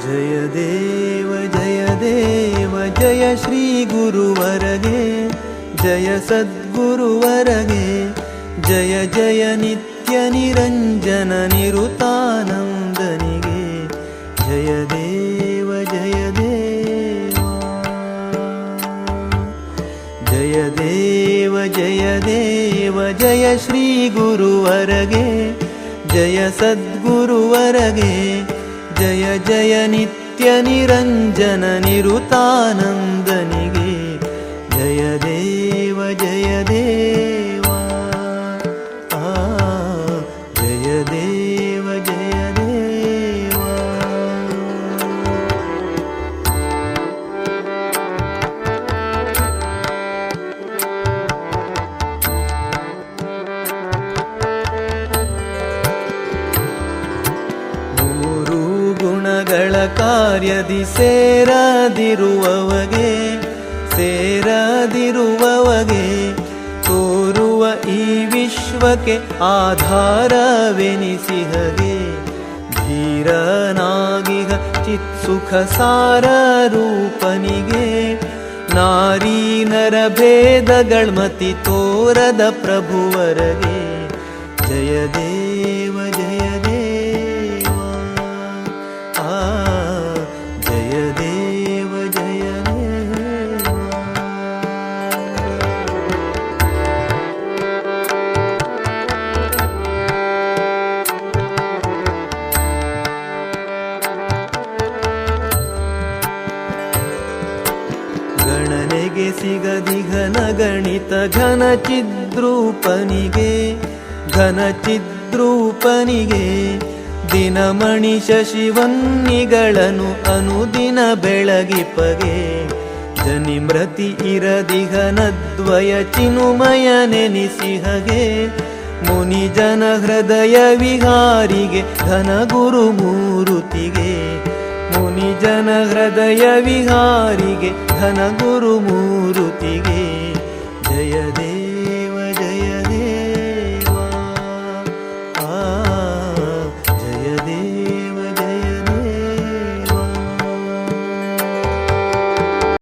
जय देव जय देव जय श्रीगुरुवरगे जय सद्गुरुवरगे जय जय नित्यनिरञ्जननिरुतानन्दनिगे जय देव जय देव। जय देव जय श्रीगुरुवरगे जय सद्गुरुवरगे जय जय नित्य निरञ्जन निरुतानन्दनि ಕಾರ್ಯದಿ ಸೇರದಿರುವವಗೆ ಸೇರದಿರುವವಗೆ ತೋರುವ ಈ ವಿಶ್ವಕ್ಕೆ ಆಧಾರವೆನಿಸಿಹಗೆ ಧೀರನಾಗಿಗ ಚಿತ್ಸುಖ ಸಾರ ರೂಪನಿಗೆ ನಾರೀ ತೋರದ ಪ್ರಭುವರಗೆ. ಜಯ ದೇವ ಜಯ ಗಣನೆಗೆ ಸಿಗದಿಘನ ಗಣಿತ ಘನ ಚಿದ್ರೂಪನಿಗೆ ಘನ ಚಿದ್ರೂಪನಿಗೆ ದಿನಮಣಿ ಶಶಿವನ್ನಿಗಳನ್ನು ಅನುದಿನ ಬೆಳಗಿಪಗೆ ಜನಿಮೃತಿ ಇರದಿಘನದ್ವಯ ಚಿನುಮಯ ಮುನಿ ಜನ ಹೃದಯ ವಿಹಾರಿಗೆ ಘನ ಗುರು ಮೂರುತಿಗೆ. ಮುನಿ ಜನ ಹೃದಯ ವಿಹಾರಿಗೆ ಘನ ಗುರು ಮೂರುತಿಗೆ ಜಯ ದೇವ